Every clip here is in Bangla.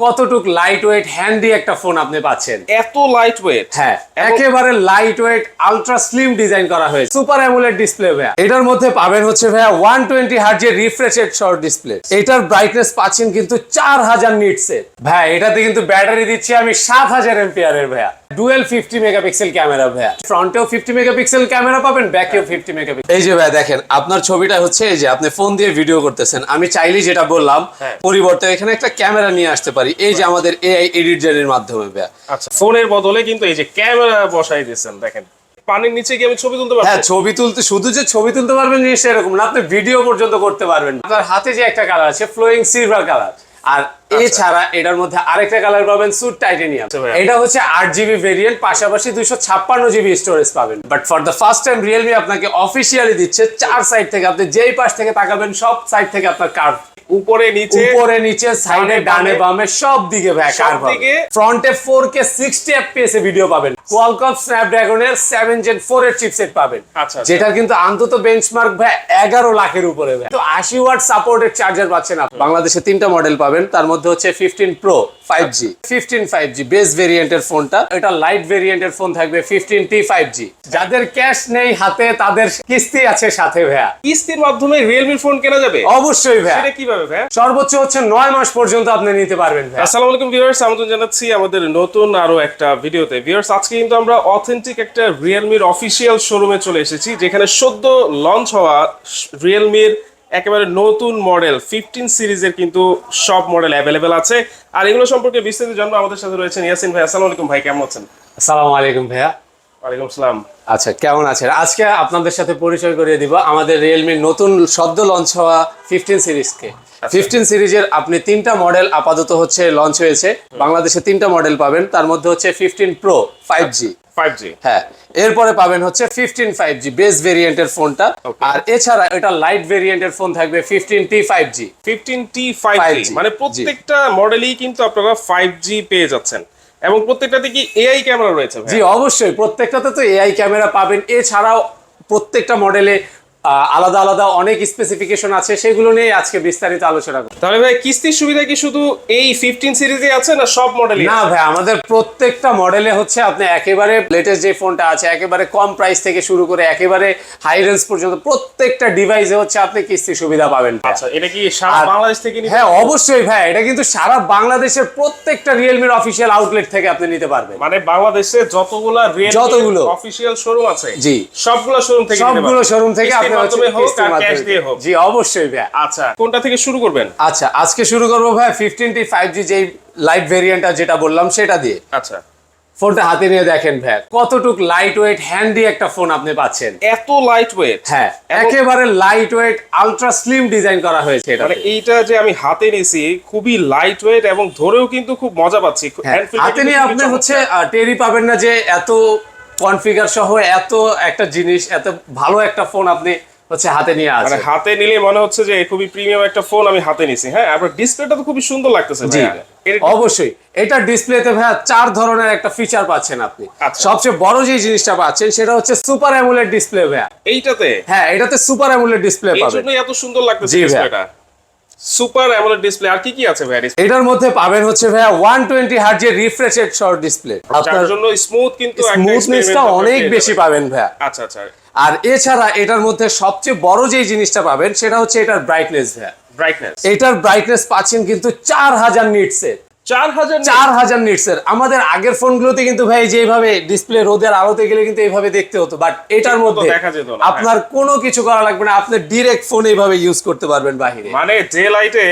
কতটুক লাইট ওয়েট হ্যান্ডি একটা ফোন আপনি পাচ্ছেন। এত লাইট ওয়েট হ্যাঁ একেবারে light weight ultra slim design করা হয়েছে। সুপার অ্যামুলেট ডিসপ্লে ভাইয়া। এটার মধ্যে পাবেন হচ্ছে ভাইয়া ওয়ান টোয়েন্টি হার্জের রিফ্রেশেড শর্ট ডিসপ্লে এটার ব্রাইটনেস পাচ্ছেন কিন্তু চার হাজার নিটসের ভাইয়া এটাতে কিন্তু ব্যাটারি দিচ্ছি আমি সাত হাজার এমপিয়ারের ভাইয়া। ডুয়েল ফিফটি মেগাপিক্সেল ক্যামেরা ভাইয়া। ফ্রন্টেও ফিফটি মেগাপিক্সেল ক্যামেরা পাবেন ব্যাকেও ফিফটি মেগাপিক্সেল। এই যে ভাইয়া দেখেন আপনার ছবিটা হচ্ছে এই যে আপনি ফোন দিয়ে ভিডিও করতেছেন। আমি চাইলেই যেটা বললাম হ্যাঁ। পরিবর্তে এখানে একটা ক্যামেরা নিয়ে আসতে পারি। এই যে আমাদের এআই এডিটরের মাধ্যমে ভাইয়া। আচ্ছা ফোনের বদলে কিন্তু এই যে ক্যামেরা বসাই দিয়েছেন দেখেন। পানির নিচে গিয়ে আমি ছবি তুলতে পারব? হ্যাঁ ছবি তুলতে শুধু যে ছবি তুলতে পারবেন জিনিসটা এরকম না। আপনি ভিডিও পর্যন্ত করতে পারবেন। আপনার হাতে যে একটা কালার আছে ফ্লোয়িং সিলভার কালার আর এছাড়া এটার মধ্যে আরেকটা কালার পাবেন সুট টাইটেনিয়াম আচ্ছা এটা হচ্ছে আট জিবি ভেরিয়েন্ট পাশাপাশি দুইশো ছাপ্পান্ন জিবি স্টোরেজ পাবেন। But for the first time Realme আপনাকে অফিসিয়ালি দিচ্ছে চার সাইড থেকে। আপনি যেই পাশ থেকে তাকাবেন সব সাইড থেকে আপনার কার্ভ উপরে নিচে উপরে নিচে সাইডে ডানে, বামে, সব দিকে সব দিকে। ফ্রন্টে 4K 60 fps এ ভিডিও পাবেন। কোয়ালকম স্ন্যাপড্রাগনের 7 জেন 4 এর চিপসেট পাবেন। আচ্ছা, আচ্ছা। যেটা কিন্তু অন্তত বেঞ্চমার্ক ভাই 11 লাখের উপরে ভাই। তো 80 ওয়াট সাপোর্টেড চার্জার পাচ্ছেন আপনি। বাংলাদেশে তিনটা মডেল পাবেন তার মধ্যে হচ্ছে 15 প্রো 5G 15 5G বেস ভেরিয়েন্টের ফোনটা এটা লাইট ভেরিয়েন্টের ফোন থাকবে 15T 5G যাদের ক্যাশ নেই হাতে তাদের কিস্তি আছে সাথে ভাইয়া। কিস্তির মাধ্যমে রিয়েলমি ফোন কেনা যাবে? অবশ্যই ভাইয়া। সেটা কীভাবে ভাই সর্বোচ্চ হচ্ছে নয় মাস পর্যন্ত আপনি নিতে পারবেন ভাই। আসসালামু আলাইকুম ভিউয়ার্স আমন্ত্রণ জানাচ্ছি আমাদের নতুন আরও একটা ভিডিওতে। ভিউয়ার্স আজকে কিন্তু আমরা অথেন্টিক একটা রিয়েলমির অফিসিয়াল শোরুমে চলে এসেছি যেখানে সদ্য লঞ্চ হওয়া রিয়েলমির একেবারে নতুন মডেল ফিফটিন সিরিজের কিন্তু সব মডেল অ্যাভেলেবেল আছে। আর এগুলো সম্পর্কে বিস্তারিত জানব আমাদের সাথে রয়েছেন ইয়াসিন ভাই। আসসালামু আলাইকুম ভাই কেমন আছেন? আসসালামু আলাইকুম ভাইয়া। ওয়ালাইকুম আসসালাম আচ্ছা কেমন আছেন? আজকে আপনাদের সাথে পরিচয় করিয়ে দিব আমাদের রিয়েলমির নতুন সদ্য লঞ্চ হওয়া ফিফটিন সিরিজকে ফিফটিন সিরিজের আপনি তিনটা মডেল আপাতত হচ্ছে লঞ্চ হয়েছে। বাংলাদেশে তিনটা মডেল পাবেন তার মধ্যে হচ্ছে fifteen pro five G five G হ্যাঁ এরপরে পাবেন হচ্ছে ফিফটিন ফাইভ জি বেস ভেরিয়েন্টের ফোনটা আর এছাড়া এটা লাইট ভেরিয়েন্টের ফোন থাকবে fifteen T five G fifteen T five G মানে প্রত্যেকটা মডেলই কিন্তু আপনারা ফাইভ জি পেয়ে যাচ্ছেন। এবং প্রত্যেকটাতে কি এআই ক্যামেরা রয়েছে জি, অবশ্যই। প্রত্যেকটাতে তো এআই ক্যামেরা পাবেন। এছাড়াও প্রত্যেকটা মডেলে আলাদা আলাদা অনেক স্পেসিফিকেশন আছে সেগুলো নিয়ে আজকে বিস্তারিত আলোচনা করব। তাহলে ভাই কিস্তির সুবিধা কি শুধু এই ফিফটিন সিরিজে আছে না সব মডেলই না ভাই আমাদের প্রত্যেকটা মডেলে হচ্ছে আপনি একেবারে লেটেস্ট যে ফোনটা আছে একেবারে কম প্রাইস থেকে শুরু করে একেবারে হাই রেঞ্জ পর্যন্ত প্রত্যেকটা ডিভাইসে হচ্ছে আপনি কিস্তি সুবিধা পাবেন। আচ্ছা এটা কি সারা বাংলাদেশ থেকে নিতে হ্যাঁ অবশ্যই ভাই এটা কিন্তু সারা বাংলাদেশের প্রত্যেকটা রিয়েলমির অফিসিয়াল আউটলেট থেকে আপনি নিতে পারবেন। মানে বাংলাদেশে যতগুলা রিয়েলমি যতগুলো। অফিসিয়াল শোরুম আছে জি। সবগুলো শোরুম থেকে সবগুলো শোরুম থেকে আপনি মাধ্যমে হোক আর ক্যাশ দিয়ে হোক। জি অবশ্যই ভাই আচ্ছা কোনটা থেকে শুরু করবেন? আচ্ছা আজকে শুরু করব ভাই ফিফটিন টি ফাইভ জি যেই লাইট ভেরিয়েন্টটা যেটা বললাম সেটা দিয়ে। আচ্ছা। ফোনটা হাতে নিয়ে দেখেন ভাই কতটুক লাইট ওয়েট হ্যান্ডি একটা ফোন আপনি পাচ্ছেন। এত লাইট ওয়েট হ্যাঁ একেবারে light weight ultra slim design করা হয়েছে এটা মানে এইটা যে আমি হাতে নিয়েছি খুবই লাইট ওয়েট এবং ধরেও কিন্তু খুব মজা পাচ্ছি। হ্যাঁ, হাতে নিয়ে আপনি হচ্ছে টেরি পাবেন না যে এত কনফিগার সহ এত একটা জিনিস এত ভালো একটা ফোন আপনি হচ্ছে হাতে নিয়ে মানে হাতে নিলে মনে হচ্ছে যে খুবই প্রিমিয়াম একটা ফোন আমি হাতে নিছি। হ্যাঁ আপনার ডিসপ্লেটা তো খুবই সুন্দর লাগতেছে জি অবশ্যই। এটা ডিসপ্লেতে ভাইয়া চার ধরনের একটা ফিচার পাচ্ছেন আপনি। আচ্ছা। সবচেয়ে বড় যে জিনিসটা পাচ্ছেন সেটা হচ্ছে সুপার অ্যামুলেট ডিসপ্লে ভাইয়া। এইটাতে? হ্যাঁ এটাতে সুপার অ্যামুলেট ডিসপ্লে পাবেন। এত সুন্দর লাগতেছে। ডিসপ্লেটা সুপার অ্যামোলেড ডিসপ্লে আর কি কি আছে ভাই এটার মধ্যে পাবেন হচ্ছে ভাইয়া হার্জ এর রিফ্রেশ রেট শর্ট ডিসপ্লে আপনার জন্য স্মুথ কিন্তু স্মুথনেসটা অনেক বেশি পাবেন ভাইয়া। আচ্ছা আচ্ছা। আর এছাড়া এটার মধ্যে সবচেয়ে বড় যে জিনিসটা পাবেন সেটা হচ্ছে এটার ব্রাইটনেস ভাইয়া। ব্রাইটনেস এটার ব্রাইটনেস পাচ্ছেন কিন্তু চার হাজার নিটসের চার নিটসের। আমাদের আগের ফোনগুলোতে কিন্তু ভাই যেভাবে ডিসপ্লে রোদের আলোতে গেলে কিন্তু এইভাবে দেখতে হতো বাট এটার মধ্যে যেত আপনার কোনো কিছু করা লাগবে না আপনি ডিরেক্ট ফোন এইভাবে ইউজ করতে পারবেন বাহিরে। মানে যে লাইটে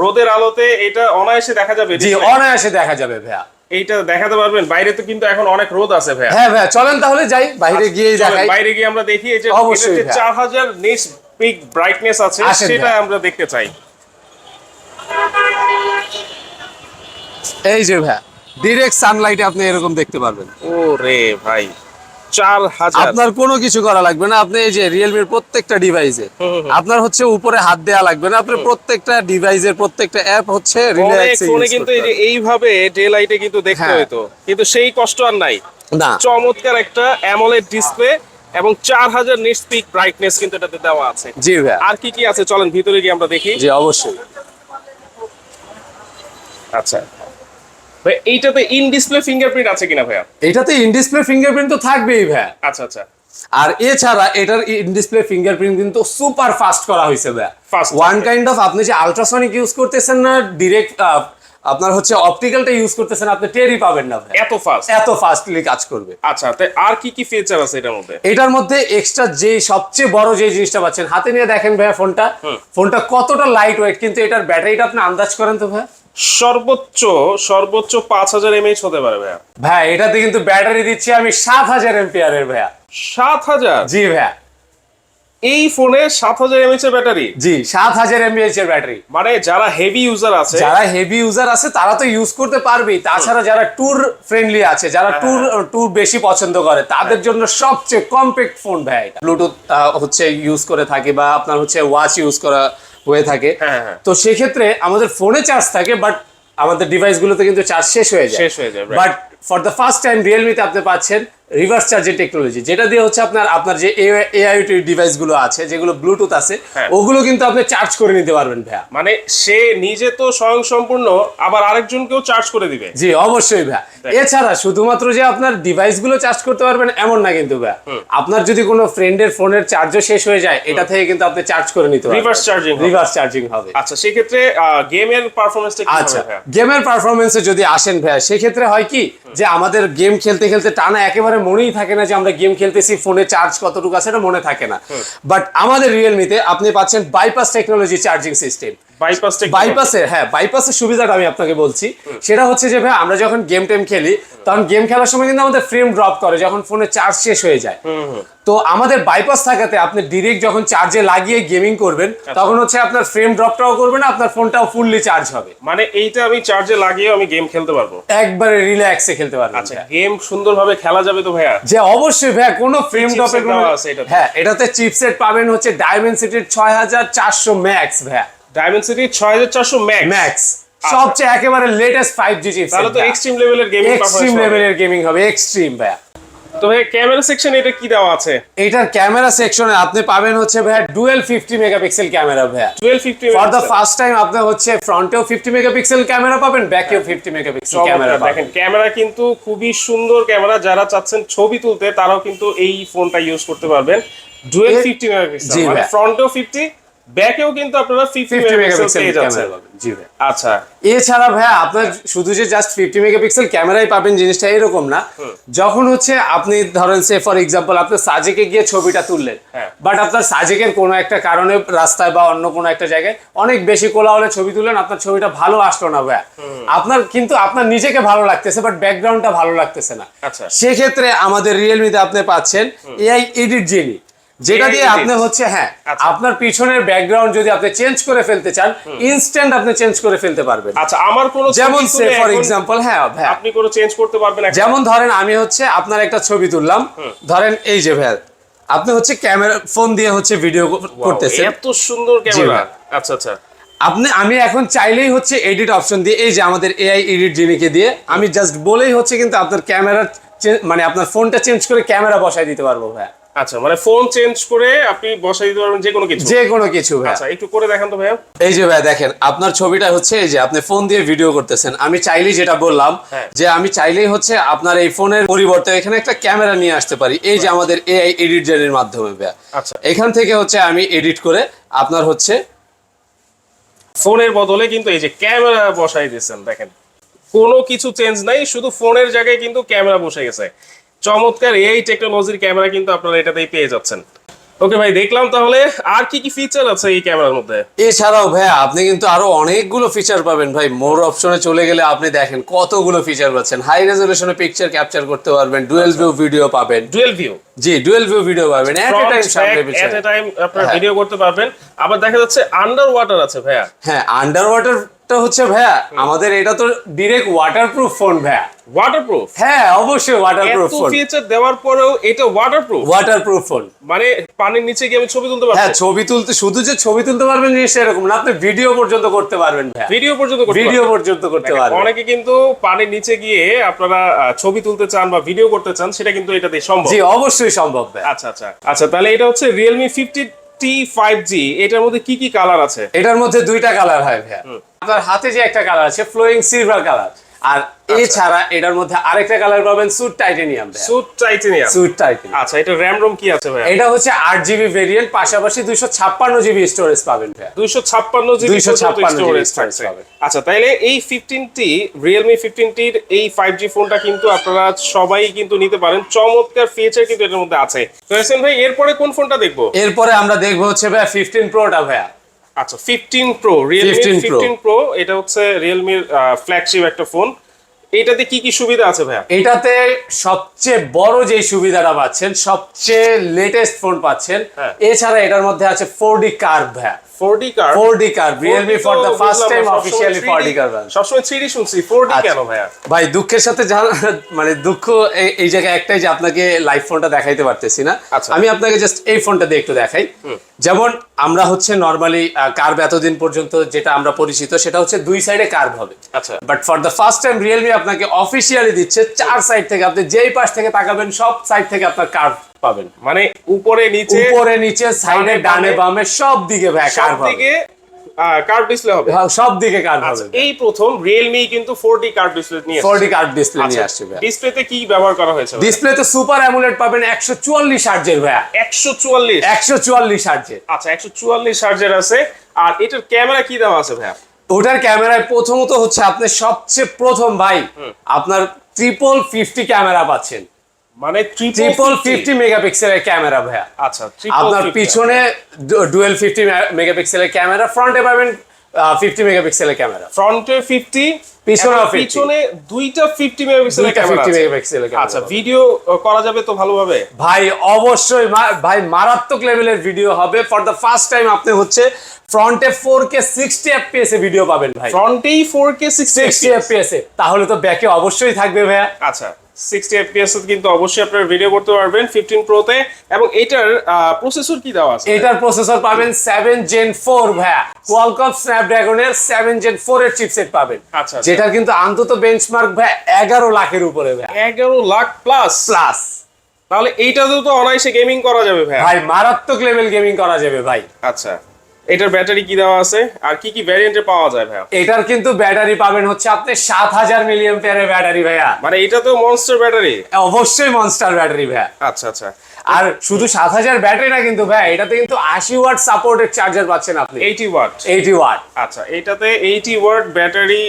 রোদের আলোতে এটা অনায়াসে দেখা যাবে জি অনায়াসে দেখা যাবে ভাইয়া। এইটা দেখাতে পারবেন বাইরে তো কিন্তু এখন অনেক রোদ আছে ভাইয়া। হ্যাঁ ভাইয়া চলেন তাহলে যাই বাইরে গিয়েই চলেন, দেখাই। বাইরে গিয়ে আমরা দেখি এই যে অবশ্যই এটাতে ভাইয়া। চার হাজার নিচ পিক ব্রাইটনেস আছে সেটা আমরা দেখতে চাই। এই যে ভাইয়া ডিরেক্ট সানলাইটে আপনি এরকম দেখতে পারবেন। ও রে ভাই চার হাজার। আপনার কোনো কিছু করা লাগবে না আপনি এই যে রিয়েলমির প্রত্যেকটা ডিভাইসে। আপনার হচ্ছে উপরে হাত দেওয়া লাগবে না আপনার প্রত্যেকটা ডিভাইসের প্রত্যেকটা অ্যাপ হচ্ছে ফোনে কিন্তু এই যে এইভাবে ডে লাইটে কিন্তু দেখতে হ্যাঁ। হতো কিন্তু সেই কষ্ট আর নাই। না। চমৎকার একটা অ্যামোলেড ডিসপ্লে এবং চার হাজার নিট পিক ব্রাইটনেস কিন্তু এটাতে দেওয়া আছে। জি ভাই। আর কি কি আছে? চলেন ভিতরে গিয়ে আমরা দেখি। জি অবশ্যই। আচ্ছা। ভাই এইটাতে ইন ডিসপ্লে ফিঙ্গারপ্রিন্ট আছে কিনা ভাইয়া? এটাতে ইন ডিসপ্লে ফিঙ্গারপ্রিন্ট তো থাকবেই ভাইয়া। আচ্ছা আচ্ছা। আর এছাড়া এটার ইন ডিসপ্লে ফিঙ্গারপ্রিন্ট কিন্তু সুপার ফাস্ট করা হয়েছে ভাইয়া। ওয়ান কাইন্ড অফ আপনি যে আলট্রাসনিক ইউজ করতেছেন না ডিরেক্ট আপনার হচ্ছে অপটিক্যালটা ইউজ করতেছেন আপনি টেরই পাবেন না ভাই এত ফাস্ট এত ফাস্টলি কাজ করবে। আচ্ছা তাই আর কি কি ফিচার আছে এটার মধ্যে? এটার মধ্যে এক্সট্রা যে সবচেয়ে বড় যে জিনিসটা পাচ্ছেন হাতে নিয়ে দেখেন ভাইয়া ফোনটা ফোনটা কতটা লাইট ওয়েট কিন্তু এটার ব্যাটারিটা আপনি আন্দাজ করেন তো ভাই সর্বোচ্চ সর্বোচ্চ পাঁচ হাজার এমএইচ হতে পারে ভাইয়া। ভাই এটাতে কিন্তু ব্যাটারি দিচ্ছি আমি সাত হাজার এমপিয়ারের ভাইয়া। সাত হাজার? জি ভাইয়া। এই ফোনে সাত হাজার এমএইচ এর ব্যাটারি? জি সাত হাজার এমপিএইচ এর ব্যাটারি। মানে যারা হেভি ইউজার আছে যারা হেভি ইউজার আছে তারা তো ইউজ করতে পারবেই। তাছাড়া যারা ট্যুর ফ্রেন্ডলি আছে যারা ট্যুর ট্যুর বেশি পছন্দ করে তাদের জন্য সবচেয়ে কম্প্যাক্ট ফোন ভাই ব্লুটুথ হচ্ছে ইউজ করে থাকে বা আপনার হচ্ছে ওয়াচ ইউজ করা হয়ে থাকে। হ্যাঁ, হ্যাঁ। তো সেক্ষেত্রে আমাদের ফোনে চার্জ থাকে বাট আমাদের ডিভাইস গুলোতে কিন্তু চার্জ শেষ হয়ে যায়। শেষ হয়ে যায়, but for the first time রিয়েলমিতে আপনি পাচ্ছেন রিভার্স চার্জের টেকনোলজি যেটা দিয়ে হচ্ছে আপনার আপনার যে এআইটি ডিভাইসগুলো আছে যেগুলো ব্লুটুথ আছে হ্যাঁ। ওগুলো কিন্তু আপনি চার্জ করে নিতে পারবেন ভাইয়া। মানে সে নিজে তো স্বয়ং সম্পূর্ণ আবার আরেকজনকেও চার্জ করে দিবে। জি অবশ্যই ভাই এছাড়া শুধুমাত্র যে আপনার ডিভাইসগুলো চার্জ করতে পারবেন এমন না কিন্তু ভাই আপনার যদি কোনো ফ্রেন্ডের ফোনের চার্জও শেষ হয়ে যায় এটা থেকে কিন্তু আপনি চার্জ করে নিতে পারবেন। Charging হবে। রিভার্স চার্জিং হবে। আচ্ছা সেই সেক্ষেত্রে গেমের পারফরমেন্সটা কি আচ্ছা হবে ভাইয়া? গেমের পারফরমেন্সে যদি আসেন ভাইয়া সেক্ষেত্রে হয় কি যে আমাদের গেম খেলতে খেলতে টানা একেবারে মনেই থাকে না যে আমরা গেম খেলতেছি ফোনে চার্জ কতটুকু আছে এটা মনে থাকে না। বাট আমাদের রিয়েলমিতে আপনি পাচ্ছেন বাইপাস টেকনোলজি চার্জিং সিস্টেম বাইপাসের হ্যাঁ বাইপাসের সুবিধাটা আমি আপনাকে বলছি। সেটা হচ্ছে যে ভাই আমরা যখন গেম টেম খেলি তখন গেম খেলার সময় কিন্তু আমাদের ফ্রেম ড্রপ করে যখন ফোনে চার্জ শেষ হয়ে যায়। তো আমাদের বাইপাস থাকাতে আপনি ডিরেক্ট যখন চার্জে লাগিয়ে গেমিং করবেন তখন হচ্ছে আপনার ফ্রেম ড্রপটাও করবে না আপনার ফোনটাও ফুললি চার্জ হবে। মানে এইটা আমি চার্জে লাগিয়ে আমি গেম খেলতে পারব? একবারে রিল্যাক্সে খেলতে পারবেন আচ্ছা। গেম সুন্দরভাবে খেলা যাবে তো ভাইয়া? যে অবশ্যই ভাইয়া কোনো ফ্রেম ড্রপের কোনো? হ্যাঁ এটাতে চিপসেট পাবেন হচ্ছে ডায়মেনসিটির ছয় হাজার চারশো ম্যাক্স ভাইয়া। ডায়মেনসিটি ছয় হাজার চারশো ম্যাক্স ম্যাক্স সবচেয়ে একেবারে লেটেস্ট ফাইভ জি চিপসেট তাহলে তো এক্সট্রিম লেভেলের গেমিং এক্সট্রিম লেভেলের গেমিং হবে এক্সট্রিম ভাইয়া। তো ভাই ক্যামেরা সেকশন এটা কি দেওয়া আছে? এটার ক্যামেরা সেকশনে আপনি পাবেন হচ্ছে ভাইয়া ডুয়েল ফিফটি মেগাপিক্সেল ক্যামেরা ভাইয়া। Twelve fifty for the first time আপনি হচ্ছে ফ্রন্টেও ফিফটি মেগাপিক্সেল ক্যামেরা পাবেন ব্যাকেও ফিফটি মেগাপিক্সেল ক্যামেরা দেখেন ক্যামেরা কিন্তু খুবই সুন্দর ক্যামেরা যারা চাচ্ছেন ছবি তুলতে তারাও কিন্তু এই ফোনটা ইউজ করতে পারবেন। ডুয়েল এ- ফিফটি মেগাপিক্সেল জি ভাই। ফ্রন্টেও ফিফটি ব্যাকেও কিন্তু আপনারা ফিফটি ফিফটি মেগাপিক্সেল মেগাপিক্সেল পেয়ে যাচ্ছেন। জি ভাই। আচ্ছা। এছাড়া ভাইয়া আপনার শুধু যে জাস্ট ফিফটি মেগাপিক্সেল ক্যামেরাই পাবেন জিনিসটা এরকম না। যখন হচ্ছে আপনি ধরেন সে ফর এক্সাম্পল আপনি সাজেকে গিয়ে ছবিটা তুললেন। হ্যাঁ। বাট আপনার সাজেকের কোনো একটা কারণে রাস্তায় বা অন্য কোনো একটা জায়গায় অনেক বেশি কোলা হলে ছবি তুললেন আপনার ছবিটা ভালো আসলো না ভাইয়া। আপনার কিন্তু আপনার নিজেকে ভালো লাগতেছে বাট ব্যাকগ্রাউন্ডটা ভালো লাগতেছে না। আচ্ছা। সেক্ষেত্রে আমাদের রিয়েলমিতে আপনি পাচ্ছেন এআই এডিট জিনি যেটা দিয়ে আপনি হচ্ছে হ্যাঁ আচ্ছা। আপনার পিছনের ব্যাকগ্রাউন্ড যদি আপনি চেঞ্জ করে ফেলতে চান ইনস্ট্যান্ট আপনি চেঞ্জ করে ফেলতে পারবেন। আচ্ছা আমার কোনো যেমন সে ফর এক্সাম্পল হ্যাঁ ভাই আপনি কোনো চেঞ্জ করতে পারবেন যেমন ধরেন আমি হচ্ছে আপনার একটা ছবি তুললাম। ধরেন এই যে ভাই আপনি হচ্ছে ক্যামেরা ফোন দিয়ে হচ্ছে ভিডিও করতেছেন। এত সুন্দর ক্যামেরা আচ্ছা আচ্ছা। আপনি আমি এখন চাইলেই হচ্ছে এডিট অপশন দিয়ে এই যে আমাদের এআই এডিট জিনিকে দিয়ে আমি জাস্ট বলেই হচ্ছে কিন্তু আপনার ক্যামেরা মানে আপনার ফোনটা চেঞ্জ করে ক্যামেরা বসাই দিতে পারব ভাই আচ্ছা মানে ফোন চেঞ্জ করে আপনি বসাই দিতে পারবেন যে কোনো কিছু। যে কোনো কিছু ভাই আচ্ছা একটু করে দেখান তো ভাইয়া। এই যে ভাই দেখেন আপনার ছবিটা হচ্ছে এই যে আপনি ফোন দিয়ে ভিডিও করতেছেন। আমি চাইলেই যেটা বললাম হ্যাঁ। যে আমি চাইলেই হচ্ছে আপনার এই ফোনের পরিবর্তে এখানে একটা ক্যামেরা নিয়ে আসতে পারি। এই যে আমাদের এআই এডিট জেনের মাধ্যমে ভাই আচ্ছা। এখান থেকে হচ্ছে আমি এডিট করে আপনার হচ্ছে ফোনের বদলে কিন্তু এই যে ক্যামেরা বসাই দিয়েছেন দেখেন। কোনো কিছু চেঞ্জ নাই শুধু ফোনের জায়গায় কিন্তু ক্যামেরা বসে গেছে। চমৎকার এই টেকনোলজির ক্যামেরা কিন্তু আপনারা এটাতেই পেয়ে যাচ্ছেন। ওকে ভাই দেখলাম তাহলে আর কি কি ফিচার আছে এই ক্যামেরার মধ্যে? এছাড়াও ভাই আপনি কিন্তু আরও অনেকগুলো ফিচার পাবেন ভাই। মোর অপশনে চলে গেলে আপনি দেখেন কতগুলো ফিচার পাচ্ছেন। হাই রেজলিউশনে পিকচার ক্যাপচার করতে পারবেন ডুয়েল ভিউ ভিডিও পাবেন। ডুয়েল ভিউ জি ডুয়েল ভিউ ভিডিও পাবেন। এট এ টাইম সামনে পিছনে। এট এ টাইম আপনারা হ্যাঁ। ভিডিও করতে পারবেন। আবার দেখা যাচ্ছে আন্ডার ওয়াটার আছে ভাইয়া। হ্যাঁ আন্ডার ওয়াটারটা হচ্ছে ভাইয়া আমাদের এটা তো ডিরেক্ট ওয়াটারপ্রুফ ফোন ভাইয়া। ওয়াটারপ্রুফ হ্যাঁ অবশ্যই ওয়াটারপ্রুফ ফোন ফিচার দেওয়ার পরেও এটা ওয়াটারপ্রুফ ওয়াটারপ্রুফ ফোন মানে পানির নিচে গিয়ে আমি ছবি তুলতে হ্যাঁ ছবি তুলতে শুধু যে ছবি তুলতে পারবেন জিনিসটা এরকম না আপনি ভিডিও পর্যন্ত করতে পারবেন ভাইয়া। ভিডিও পর্যন্ত করতে ভিডিও পর্যন্ত করতে পারবেন। অনেকে কিন্তু পানির নিচে গিয়ে আপনারা ছবি তুলতে চান বা ভিডিও করতে চান সেটা কিন্তু এটাতে সম্ভব। জি অবশ্যই সম্ভব ভাই আচ্ছা আচ্ছা। আচ্ছা তাহলে এটা হচ্ছে টি ফাইভ জি এটার মধ্যে কি কি কালার আছে? এটার মধ্যে দুইটা কালার হয় ভাইয়া। আপনার হাতে যে একটা কালার আছে ফ্লোয়িং সিলভার কালার আর এছাড়া এটার মধ্যে আরেকটা কালার পাবেন suit titanium suit titanium suit titanium আচ্ছা এটা র্যাম রোম কি আছে ভাইয়া? এটা হচ্ছে আট জিবি ভেরিয়েন্ট পাশাপাশি দুইশো ছাপ্পান্ন জিবি স্টোরেজ পাবেন দুইশো ছাপ্পান্ন জিবি 256 স্টোরেজ থাকছে। পাবেন। আচ্ছা তাইলে এই ফিফটিনটি রিয়েলমি ফিফটিনটির এই ফাইভ জি ফোনটা কিন্তু আপনারা সবাই কিন্তু নিতে পারেন। চমৎকার ফিচার কিন্তু এটার মধ্যে আছে। তো ভাই এরপরে কোন ফোনটা দেখব? এরপরে আমরা দেখব হচ্ছে ভাইয়া ফিফটিন প্রোটা ভাইয়া। আচ্ছা fifteen pro Realme 15 fifteen pro এটা হচ্ছে রিয়েলমির ফ্ল্যাগশিপ একটা ফোন এটাতে কি কি সুবিধা আছে ভাইয়া? এটাতে সবচেয়ে বড় যে সুবিধাটা পাচ্ছেন সবচেয়ে লেটেস্ট ফোন পাচ্ছেন হ্যাঁ। এছাড়া এটার মধ্যে আছে ফোর ডি কার্ভ ভাইয়া। কার ফর ফার্স্ট টাইম সবসময় শুনছি আচ্ছা। কেন ভাইয়া? ভাই দুঃখের সাথে মানে দুঃখ এই- এই জায়গায় একটাই যে আপনাকে লাইভ ফোনটা দেখাইতে পারতেছি না। আচ্ছা। আমি আপনাকে জাস্ট এই ফোনটা দিয়ে একটু দেখাই। যেমন আমরা হচ্ছে নর্মালি কার্ভ এতদিন পর্যন্ত যেটা আমরা পরিচিত সেটা হচ্ছে দুই সাইডে কার্ভ হবে। আচ্ছা। But for the first time Realme আপনাকে অফিসিয়ালি দিচ্ছে চার সাইড থেকে আপনি যেই পাশ থেকে তাকাবেন সব সাইড থেকে আপনার কার্ভ পাবেন। মানে উপরে নিচে উপরে নিচে সাইডে ডানে, বামে, সব দিকে ভাই সব হবে। দিকে কার্ভ ডিসপ্লে হবে। হ্যাঁ, সব দিকে কার্ভ আচ্ছা হবে। এই প্রথম রিয়েলমি কিন্তু ফোর ডি কার্ভ ডিসপ্লে নিয়ে ফোর ডি কার্ভ ডিসপ্লে নিয়ে আসছে ভাই। ডিসপ্লেতে কি ব্যবহার করা হয়েছে? ডিসপ্লেতে সুপার অ্যামুলেট পাবেন একশো চুয়াল্লিশ হার্জের ভাইয়া। একশো চুয়াল্লিশ? একশো চুয়াল্লিশ হার্জের। আচ্ছা একশো চুয়াল্লিশ চার্জার আছে। আর এটার ক্যামেরা কি দেওয়া আছে ভাইয়া? ওটার ক্যামেরায় প্রথমত হচ্ছে আপনি সবচেয়ে প্রথম ভাই আপনার ট্রিপল ফিফটি ক্যামেরা পাচ্ছেন। মানে ট্রিপল ফিফটি মেগাপিক্সেলের ক্যামেরা ভাইয়া। আচ্ছা আপনার পিছনে ডুয়েল ফিফটি মেগাপিক্সেলের ক্যামেরা ফ্রন্টে পাবেন ফিফটি মেগাপিক্সেলের ক্যামেরা ফ্রন্টে ফিফটি পিছনেও 50 পিছনে দুইটা ফিফটি মেগাপিক্সেলের ক্যামেরা ফিফটি মেগাপিক্সেলের আচ্ছা ভিডিও করা যাবে তো ভালোভাবে? ভাই অবশ্যই ভাই মারাত্মক লেভেলের ভিডিও হবে। ফর দ্য ফার্স্ট টাইম আপনি হচ্ছে ফ্রন্টে ফোর কে সিক্সটি এফপিএস এ ভিডিও পাবেন ভাই। ফ্রন্টেই four K sixty sixty FPS এ। তাহলে তো ব্যাকে অবশ্যই থাকবে ভাইয়া। আচ্ছা। সিক্সটি এফপিএস কিন্তু অবশ্যই আপনারা ভিডিও করতে পারবেন ফিফটিন প্রোতে এবং এটার প্রসেসর কি দেওয়া আছে? এটার প্রসেসর পাবেন সেভেন জেন ফোর ভাইয়া। কোয়ালকম স্ন্যাপড্রাগনের সেভেন জেন ফোর এর চিপসেট পাবেন। আচ্ছা, আচ্ছা। যেটার কিন্তু অন্তত বেঞ্চমার্ক ভাই এগারো লাখের উপরে ভাই এগারো লাখ প্লাস প্লাস তাহলে এইটাতেও তো অনায়াসে গেমিং করা যাবে ভাই ভাই মারাত্মক লেভেল গেমিং করা যাবে ভাই। আচ্ছা। এটার ব্যাটারি কি দেওয়া আছে? আর কি কি ভ্যারিয়েন্টে পাওয়া যায় ভাইয়া? এটার কিন্তু ব্যাটারি পাবেন হচ্ছে আপনি সাত হাজার মিলিয়ন পেয়ারের ব্যাটারি ভাইয়া। মানে এটা তো মনস্টার ব্যাটারি? অবশ্যই মনস্টার ব্যাটারি ভাইয়া। আচ্ছা আচ্ছা। আর শুধু সাত হাজার ব্যাটারি না কিন্তু ভাই এটাতে কিন্তু আশি ওয়াট সাপোর্টেড চার্জার পাচ্ছেন আপনি। এইটি ওয়াট এইটি ওয়াট আচ্ছা এটাতে এইটি ওয়াট ব্যাটারি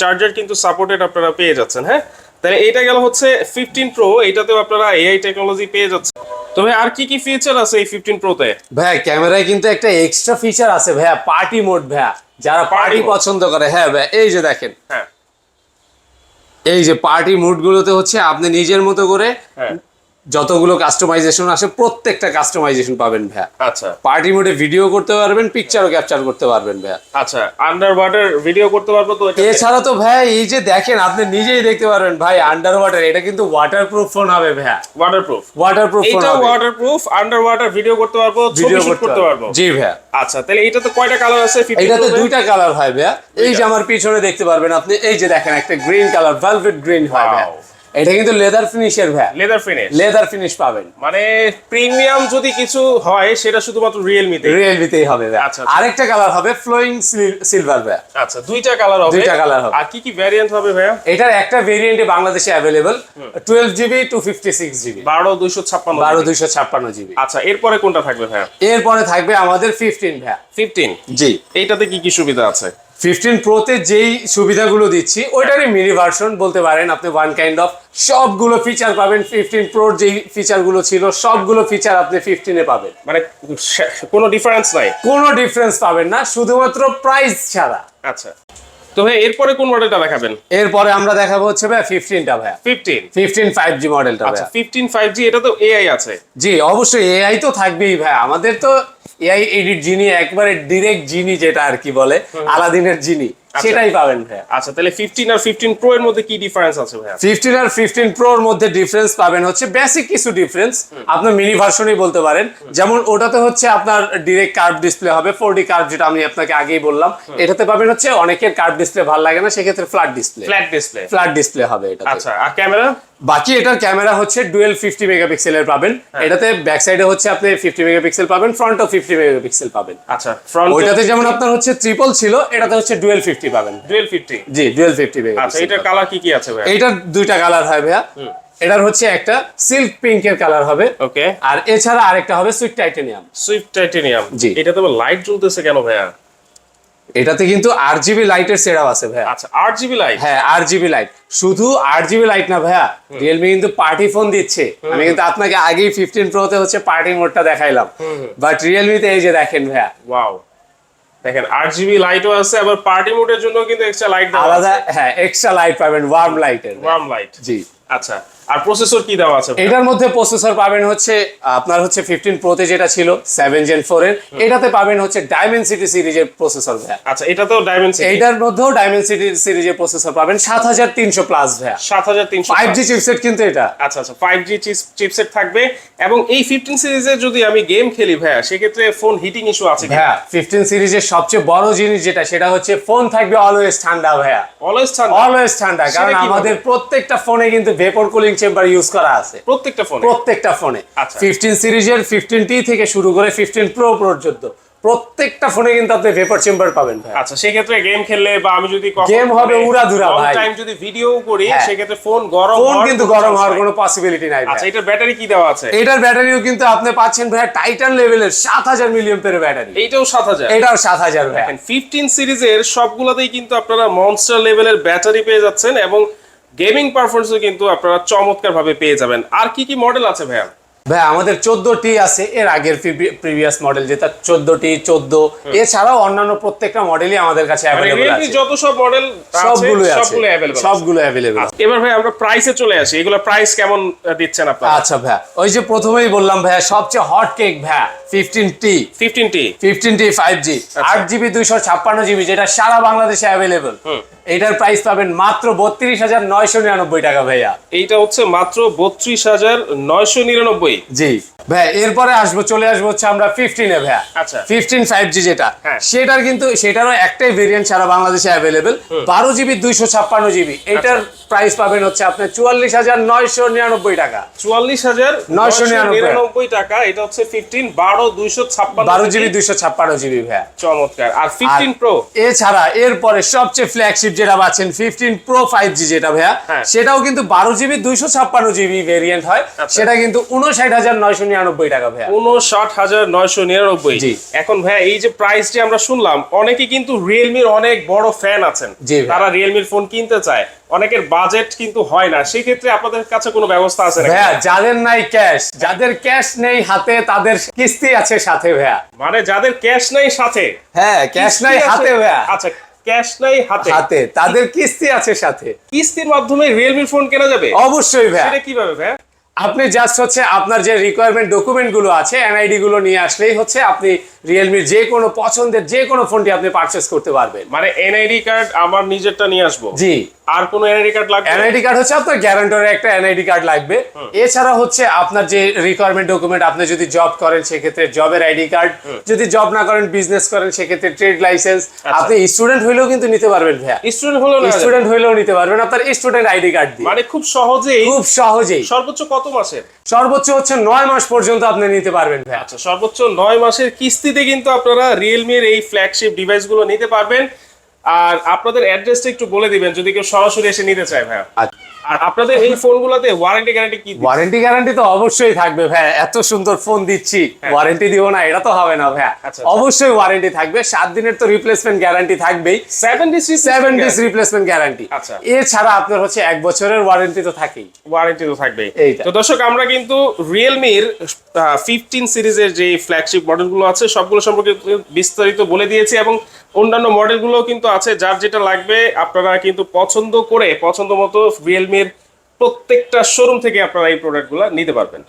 চার্জার কিন্তু সাপোর্টেড আপনারা পেয়ে যাচ্ছেন হ্যাঁ? তাহলে এটা গেল হচ্ছে ফিফটিন প্রো এটাতেও আপনারা এআই টেকনোলজি পেয়ে যাচ্ছেন। তবে আর কি কি ফিচার আছে এই ফিফটিন প্রোতে ভাইয়া ক্যামেরায় কিন্তু একটা এক্সট্রা ফিচার আছে ভাইয়া পার্টি মোড ভাইয়া। যারা পার্টি পছন্দ করে হ্যাঁ ভাইয়া এই যে দেখেন। হ্যাঁ। এই যে পার্টি মোড গুলোতে হচ্ছে আপনি নিজের মতো করে হ্যাঁ। যতগুলো কাস্টমাইজেশন আসে প্রত্যেকটা কাস্টমাইজেশন পাবেন ভাইয়া। আচ্ছা। পার্টি মোডে ভিডিও করতে পারবেন পিকচারও ক্যাপচার করতে পারবেন ভাইয়া। আচ্ছা আন্ডার ওয়াটার ভিডিও করতে পারব তো? এছাড়া তো ভাইয়া এই যে দেখেন আপনি নিজেই দেখতে পারবেন ভাই আন্ডার ওয়াটার এটা কিন্তু ওয়াটারপ্রুফ ফোন হবে ভাইয়া। ওয়াটারপ্রুফ ওয়াটারপ্রুফ ফোন এটা হবে। ওয়াটারপ্রুফ আন্ডার ওয়াটার ভিডিও করতে পারব ছবি ভিডিও শুট করতে পারব। জি ভাইয়া। আচ্ছা তাহলে এটা তো কয়টা কালার আছে? 15 এটাতে Pro-তে? দুইটা কালার হয় ভাইয়া। এই যে আমার পিছনে দেখতে পারবেন আপনি এই যে দেখেন একটা গ্রিন কালার ভেলভেট গ্রিন হয় ভাইয়া. এটা কিন্তু লেদার ফিনিশের ভাইয়া লেদার ফিনিশ লেদার ফিনিশ পাবেন। মানে প্রিমিয়াম যদি কিছু হয় সেটা শুধুমাত্র রিয়েলমিতে রিয়েলমিতেই হবে আচ্ছা, আচ্ছা। আরেকটা কালার হবে ফ্লোয়িং সিলভার ভাইয়া আচ্ছা দুইটা কালার হবে। দুইটা কালার হবে। আর কি কি ভ্যারিয়েন্ট হবে ভাইয়া? এটার একটা ভেরিয়েন্টে বাংলাদেশে available twelve GB two fifty six GB বারো দুইশো ছাপ্পান্ন বারো দুইশো ছাপ্পান্ন জিবি আচ্ছা এরপরে কোনটা থাকবে ভাইয়া? এরপরে থাকবে আমাদের ফিফটিন ভাইয়া ফিফটিন জি। এইটাতে কি কি সুবিধা আছে? ফিফটিন প্রোতে যেই সুবিধাগুলো দিচ্ছি ওইটারই মিনি ভার্সন বলতে পারেন আপনি ওয়ান কাইন্ড অফ সবগুলো ফিচার পাবেন। ফিফটিন প্রোর যেই ফিচারগুলো ছিল সবগুলো ফিচার আপনি ফিফটিনে পাবেন। মানে কোনো ডিফারেন্স নাই? কোনো ডিফারেন্স পাবেন না শুধুমাত্র প্রাইস ছাড়া। আচ্ছা। তো ভাই এরপরে কোন মডেলটা দেখাবেন? এরপরে আমরা দেখাবো হচ্ছে ফিফটিনটা ভাইয়া। ফিফটিন ফিফটিন ফাইভ জি মডেলটা আচ্ছা ভাইয়া। ফিফটিন ফাইভ জি এটা তো এআই আছে। জি অবশ্যই এআই তো থাকবেই ভাই। আমাদের তো এআই এডিট জিনি একবারে ডিরেক্ট জিনি যেটা আর কি বলে আলাদিনের জিনি সেটাই পাবেন ভাইয়া। আচ্ছা তাহলে ফিফটিন আর ফিফটিন প্রো এর মধ্যে কি ডিফারেন্স আছে ভাইয়া? ফিফটিন আর 15 প্রো এর মধ্যে ডিফারেন্স পাবেন হচ্ছে বেসিক কিছু ডিফারেন্স আপনি মিনি ভার্সনই বলতে পারেন। যেমন ওটাতে হচ্ছে আপনার ডিরেক্ট কার্ভ ডিসপ্লে হবে ফোর ডি কার্ভ যেটা আমি আপনাকে আগেই বললাম। এটাতে পাবেন হচ্ছে অনেকের কার্ভ ডিসপ্লে ভালো লাগে না সেক্ষেত্রে flat display flat display flat display হবে এটা আচ্ছা আর ক্যামেরা? বাকি এটার ক্যামেরা হচ্ছে ডুয়েল ফিফটি মেগাপিক্সেলের পাবেন। হ্যাঁ। এটাতে ব্যাক সাইডে হচ্ছে আপনি ফিফটি মেগাপিক্সেল পাবেন ফ্রন্টও ফিফটি মেগাপিক্সেল পাবেন। আচ্ছা ফ্রন্ট ওইটাতে যেমন আপনার হচ্ছে ট্রিপল ছিল এটাতে হচ্ছে ডুয়েল ফিফটি পাবেন। Dual fifty? জি ডুয়েল ফিফটি আচ্ছা এটার কালার কি কি আছে ভাই এইটার দুইটা কালার হয় ভাইয়া। এটার হচ্ছে একটা সিল্ক পিঙ্ক এর কালার হবে। ওকে আর এছাড়া আরেকটা হবে সুইফট টাইটেনিয়াম সুইফট টাইটেনিয়াম জি। এটাতে আবার লাইট জ্বলতেছে কেন ভাইয়া? এটাতে কিন্তু আর জিবি লাইটের সেরাও আছে ভাইয়া। আচ্ছা আট জিবি লাইট হ্যাঁ আর জিবি লাইট শুধু আট জিবি লাইট না ভাইয়া রিয়েলমি কিন্তু পার্টি ফোন দিচ্ছে। আমি কিন্তু আপনাকে আগেই ফিফটিন প্রোতে হচ্ছে পার্টি মোডটা দেখাইলাম। বাট রিয়েলমিতে এই যে দেখেন ভাইয়া। ওয়াও দেখেন আট জিবি লাইটও আছে আবার পার্টি মোডের জন্য কিন্তু এক্সট্রা লাইট আলাদা হ্যাঁ এক্সট্রা লাইট পাবেন ওয়ার্ম লাইটের ওয়ার্ম লাইট জি। আচ্ছা আর প্রসেসর কি দেওয়া আছে এটার মধ্যে প্রসেসর পাবেন হচ্ছে আপনার হচ্ছে ফিফটিন প্রোতে যেটা ছিল সেভেন জেন ফোর এর এটাতে পাবেন হচ্ছে ডায়মেনসিটি সিরিজের প্রসেসর ভাইয়া। আচ্ছা এটাতেও ডায়মেনসিটি এইটার মধ্যেও ডায়মেনসিটি সিরিজের প্রসেসর পাবেন সাত হাজার তিনশো প্লাস ভাইয়া। সাত হাজার তিনশো ফাইভ জি চিপসেট কিন্তু এটা। আচ্ছা আচ্ছা ফাইভ জি চিপসেট থাকবে। এবং এই ফিফটিন সিরিজে যদি আমি গেম খেলি ভাইয়া সেক্ষেত্রে ফোন হিটিং ইস্যু আছে কি ভাইয়া ফিফটিন সিরিজের সবচেয়ে বড় জিনিস যেটা সেটা হচ্ছে ফোন থাকবে অলওয়েজ ঠান্ডা ভাইয়া। অলওয়েজ ঠান্ডা? অলওয়েজ ঠান্ডা কারণ? আমাদের প্রত্যেকটা ফোনে কিন্তু ভেপর কুলিং চেম্বার ইউজ করা আছে। প্রত্যেকটা ফোনে প্রত্যেকটা ফোনে আচ্ছা। ফিফটিন সিরিজের ফিফটিন টি থেকে শুরু করে ফিফটিন প্রো পর্যন্ত। প্রত্যেকটা ফোনে কিন্তু আপনি ভেপর চেম্বার পাবেন ভাই। আচ্ছা সেক্ষেত্রে গেম খেললে বা আমি যদি Game হবে উড়াধুরা ভাই। টাইম যদি ভিডিও করি হ্যাঁ। সেক্ষেত্রে ফোন গরম ফোন কিন্তু কোনো গরম হওয়ার কোনো পসিবিলিটি নাই ভাই। আচ্ছা এটার ব্যাটারি কি দেওয়া আছে? এটার ব্যাটারিও কিন্তু আপনি পাচ্ছেন ভাইয়া টাইটান লেভেলের সাত হাজার মিলিয়ন পের ব্যাটারি এটাও সাত হাজার? এটাও সাত হাজার ভাইয়া ফিফটিন সিরিজের সবগুলোতেই কিন্তু আপনারা মনস্টার লেভেলের ব্যাটারি পেয়ে যাচ্ছেন এবং গেমিং পারফরমেন্সও কিন্তু আপনারা চমৎকার ভাবে পেয়ে যাবেন। আর কি কি মডেল আছে ভাইয়া? ভাই আমাদের চোদ্দটি আছে এর আগের প্রিভিয়াস মডেল যেটা চোদ্দটি চোদ্দ। এছাড়াও অন্যান্য প্রত্যেকটা মডেলই আমাদের কাছে মানে আছে। যত সব মডেল সবগুলো সবগুলো অ্যাভেলেবল এবার ভাই আমরা প্রাইসে চলে আসি। এগুলো প্রাইস কেমন দিচ্ছেন আপনারা? আচ্ছা ভাইয়া ওই যে প্রথমেই বললাম ভাইয়া সবচেয়ে হট কেক ভাইয়া fifteen T fifteen T fifteen T five G আট জিবি দুইশো ছাপ্পান্ন জিবি যেটা সারা বাংলাদেশে অ্যাভেলেবল এটার প্রাইস পাবেন মাত্র বত্রিশ হাজার নয়শো নিরানব্বই টাকা ভাইয়া। এইটা হচ্ছে মাত্র বত্রিশ হাজার নয়শো নিরানব্বই। জি। ভাই এরপরে আসব চলে আসব হচ্ছে আমরা ফিফটিনে ভাইয়া। আচ্ছা। ফিফটিন ফাইভ জি যেটা। হ্যাঁ। সেটার কিন্তু সেটারও একটাই ভেরিয়েন্ট সারা বাংলাদেশে অ্যাভেলেবেল বারো জিবি দুইশো ছাপ্পান্ন জিবি। এটার প্রাইস পাবেন হচ্ছে আপনার চুয়াল্লিশ হাজার নয়শো নিরানব্বই টাকা। চুয়াল্লিশ হাজার 999 নিরানব্বই টাকা এটা হচ্ছে ফিফটিন বারো দুইশো ছাপ্পান্ন বারো জিবি। দুইশো ছাপ্পান্ন জিবি ভাইয়া। চমৎকার। আর আর ফিফটিন প্রো এছাড়া এরপরে সবচেয়ে ফ্ল্যাগশিপ যেটা পাচ্ছেন ফিফটিন প্রো ফাইভ জি যেটা ভাইয়া হ্যাঁ। সেটাও কিন্তু বারো জিবি দুইশো ছাপ্পান্ন জিবি ভেরিয়েন্ট হয়। আচ্ছা। সেটা কিন্তু উনষাট হাজার নয়শো নিরানব্বই টাকা ভাইয়া। উনষাট হাজার নয়শো নিরানব্বই। জি। এখন ভাই এই যে প্রাইসটি আমরা শুনলাম অনেকে কিন্তু রিয়েলমির অনেক বড় ফ্যান আছেন। তারা রিয়েলমির ফোন কিনতে চায়। অনেকের বাজেট কিন্তু হয় না। সেই ক্ষেত্রে আপনাদের কাছে কোনো ব্যবস্থা আছে নাকি? ভাইয়া যাদের নাই ক্যাশ যাদের ক্যাশ নেই হাতে তাদের কিস্তি আছে সাথে ভাইয়া। মানে যাদের ক্যাশ নাই সাথে হ্যাঁ ক্যাশ নাই হাতে ভাইয়া। আচ্ছা ক্যাশ নাই হাতে। হাতে। তাদের কিস্তি আছে সাথে। কিস্তির মাধ্যমে রিয়েলমি ফোন কেনা যাবে? অবশ্যই ভাই এটা কীভাবে ভাই আপনি জাস্ট হচ্ছে আপনার যে রিকোয়ারমেন্ট ডকুমেন্টগুলো আছে এনআইডি গুলো নিয়ে আসলেই হচ্ছে আপনি রিয়েলমির যে কোনো পছন্দের যে কোনো ফোনটি আপনি পারচেস করতে পারবেন। মানে এনআইডি কার্ড আমার নিজেরটা নিয়ে আসব? জি। আর কোনো এনআইডি কার্ড লাগবে? এনআইডি কার্ড হচ্ছে আপনার গ্যারান্টরের একটা এনআইডি কার্ড লাগবে। এছাড়া হচ্ছে আপনার যে রিকোয়ারমেন্ট ডকুমেন্ট আপনি যদি জব করেন সেক্ষেত্রে জবের আইডি কার্ড যদি জব না করেন বিজনেস করেন সেক্ষেত্রে ট্রেড লাইসেন্স আপনি স্টুডেন্ট হইলেও কিন্তু নিতে পারবেন ভাইয়া। স্টুডেন্ট হলো না? স্টুডেন্ট হইলেও নিতে পারবেন। আপনার স্টুডেন্ট আইডি কার্ড দিয়ে। মানে খুব সহজেই খুব সহজেই। সর্বোচ্চ কত মাসের? সর্বোচ্চ হচ্ছে নয় মাস পর্যন্ত আপনি নিতে পারবেন ভাইয়া। আচ্ছা সর্বোচ্চ নয় মাসের কিস্তিতে কিন্তু আপনারা রিয়েলমির এই ফ্ল্যাগশিপ ডিভাইসগুলো নিতে পারবেন। আর আপনাদের অ্যাড্রেসটা একটু বলে দিবেন যদি কেউ সরাসরি এসে নিতে চায় ভাইয়া। আচ্ছা। আর আপনাদের এই ফোনগুলোতে ওয়ারেন্টি গ্যারান্টি কি ওয়ারেন্টি গ্যারান্টি তো অবশ্যই থাকবে ভাই এত সুন্দর ফোন দিচ্ছি। ওয়ারেন্টি দিব না এটা তো হবে না ভাই হ্যাঁ। আচ্ছা, আচ্ছা। অবশ্যই ওয়ারেন্টি থাকবে। সাত দিনের তো রিপ্লেসমেন্ট গ্যারান্টি থাকবেই। Seven days seven days replacement guarantee আচ্ছা। এছাড়া আপনার হচ্ছে এক বছরের ওয়ারেন্টি তো থাকেই। ওয়ারেন্টি তো থাকবে তো দর্শক আমরা কিন্তু রিয়েলমির ফিফটিন সিরিজের যে ফ্ল্যাগশিপ মডেলগুলো আছে, সবগুলো সম্পর্কে বিস্তারিত বলে দিয়েছি এবং অন্যান্য মডেলগুলোও কিন্তু আছে যার যেটা লাগবে, আপনারা কিন্তু পছন্দ করে, পছন্দ মতো রিয়েলমির প্রত্যেকটা শোরুম থেকে আপনারা এই প্রোডাক্টগুলো নিতে পারবেন।